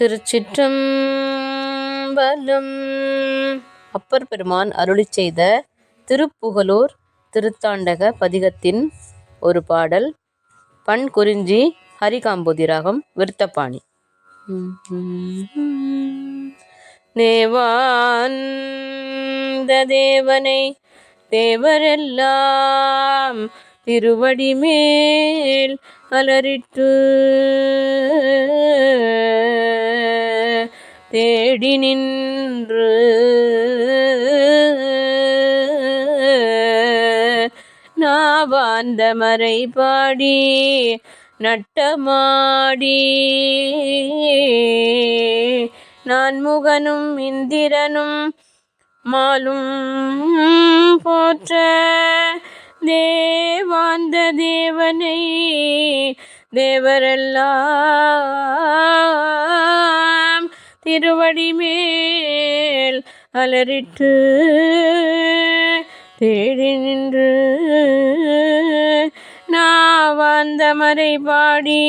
திருச்சிற்றம்பலம். அப்பர் பெருமான் அருளிச் செய்த திருப்புகலூர் திருத்தாண்டக பதிகத்தின் ஒரு பாடல் பண் குறிஞ்சி ஹரிகாம்புதி ராகம் விருத்தபாணி. நேவாந்த தேவனை தேவரெல்லாம் திருவடி மேல் அலரிட்டு தேடி நின்று. நாவாந்த மறை பாடி நட்டமாடி. நான் முகனும் இந்திரனும் மாலும் போற்ற. தேவாந்த தேவனை தேவரெல்லாம் திருவடி மேல் அலறிட்டு தேடி நின்று நாவாந்த மறை பாடி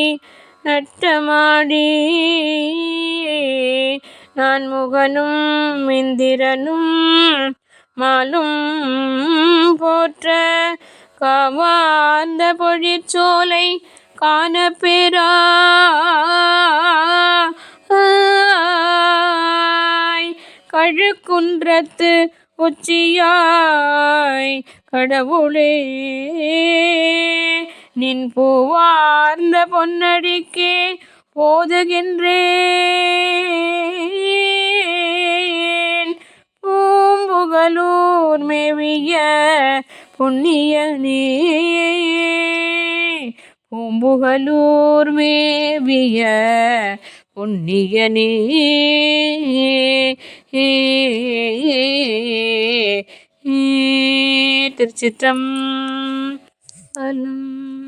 நட்டமாடி. நான் முகனும் இந்திரனும் மாலும் போற்ற காவார்ந்த பொழிற்சோலை காணப்பெறாய் கழுக்குன்றத்து உச்சியாய் கடவுளே நின் பூவார்ந்த பொன்னடிக்கே போதுகின்றேன். பூம்புகலூர் மேவிய புண்ணியனே பூம்புகலூர் மேவிய புண்ணியனே திருச்சிற்றம் அலம்